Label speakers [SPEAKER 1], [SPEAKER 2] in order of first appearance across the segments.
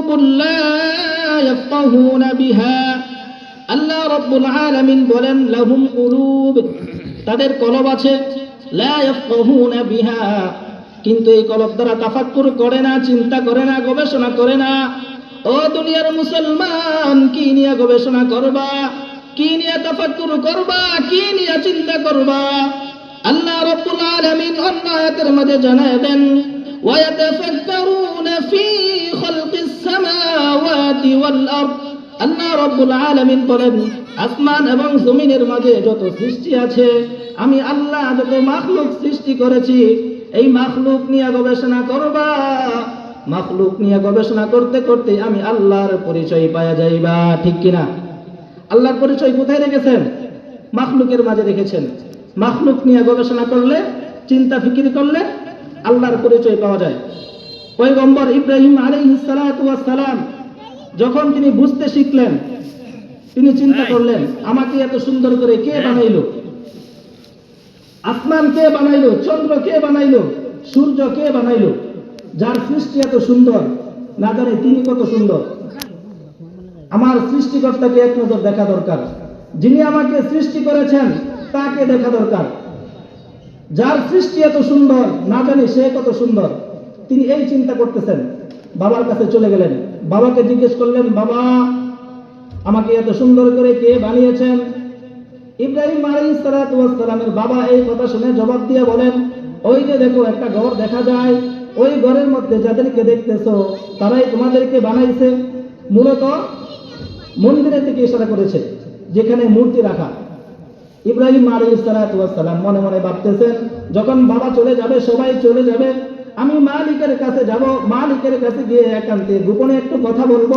[SPEAKER 1] قلوب لا يفقهون بها আল্লাহ রব্বুল আলামিন বলেন লাহুম কুলুব তাদের কলব আছে লা ইয়াফকাহুনা বিহা কিন্তু এই কলব দ্বারা তাফাক্কুর করে না চিন্তা করে না গবেষণা করে না ও দুনিয়ার মুসলমান কি নিয়ে গবেষণা করবা কি নিয়ে তাফাক্কুর করবা কি নিয়ে চিন্তা করবা আল্লাহ রব্বুল আলামিন অন্য আয়াতের মাঝে জানায় দেন ويتفكرون সামাওয়াতি ওয়াল আরদ আল্লাহ রব্বুল বলেন, আসমান এবং জমিনের মাঝে যত সৃষ্টি আছে, আমি আল্লাহ যত মাখলুক সৃষ্টি করেছি, এই মাখলুক নিয়ে গবেষণা করবা। মাখলুক নিয়ে গবেষণা করতে করতে আমি আল্লাহর পরিচয় পাওয়া যাইবা, ঠিক কিনা? আল্লাহর পরিচয় কোথায় রেখেছেন? মাখলুকের মাঝে রেখেছেন। মাখলুক নিয়ে গবেষণা করলে, চিন্তা ফিকির করলে আল্লাহর পরিচয় পাওয়া যায়। পয়গম্বর ইব্রাহিম আলী সালাম যখন তিনি বুঝতে শিখলেন তিনি চিন্তা করলেন আমাকে এত সুন্দর করে কে বানাইলো? আসমান কে বানাইলো? চন্দ্র কে বানাইলো? সূর্য কে বানাইলো? যার সৃষ্টি এত সুন্দর না জানে তিনি কত সুন্দর। আমার সৃষ্টিকর্তাকে এক নজর দেখা দরকার। যিনি আমাকে সৃষ্টি করেছেন তাকে দেখা দরকার। যার সৃষ্টি এত সুন্দর না জানি সে কত সুন্দর। তিনি এই চিন্তা করতেছেন। বাবার কাছে চলে গেলেন। বাবাকে জিজ্ঞেস করলেন, বাবা, আমাকে এত সুন্দর করে কে বানিয়েছেন? ইব্রাহিম আলাইহিস সালাতু ওয়াস সালামের বাবা এই কথা শুনে জবাব দিয়ে বলেন, ওই যে দেখো, একটা ঘর দেখা যায়। ওই ঘরের মধ্যে যাদেরকে দেখতেছো, তারাই তোমাদেরকে বানাইছে। মূলত মন্দিরের দিকে ইশারা করেছে, যেখানে মূর্তি রাখা। ইব্রাহিম আলাইহিস সালাতু ওয়াস মনে মনে ভাবতেছেন, যখন বাবা চলে যাবে, সবাই চলে যাবে আমি মালিকের কাছে যাব, মালিকের কাছে গিয়ে একান্তে গোপনে একটু কথা বলব।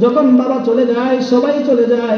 [SPEAKER 1] যখন বাবা চলে যায়, সবাই চলে যায়।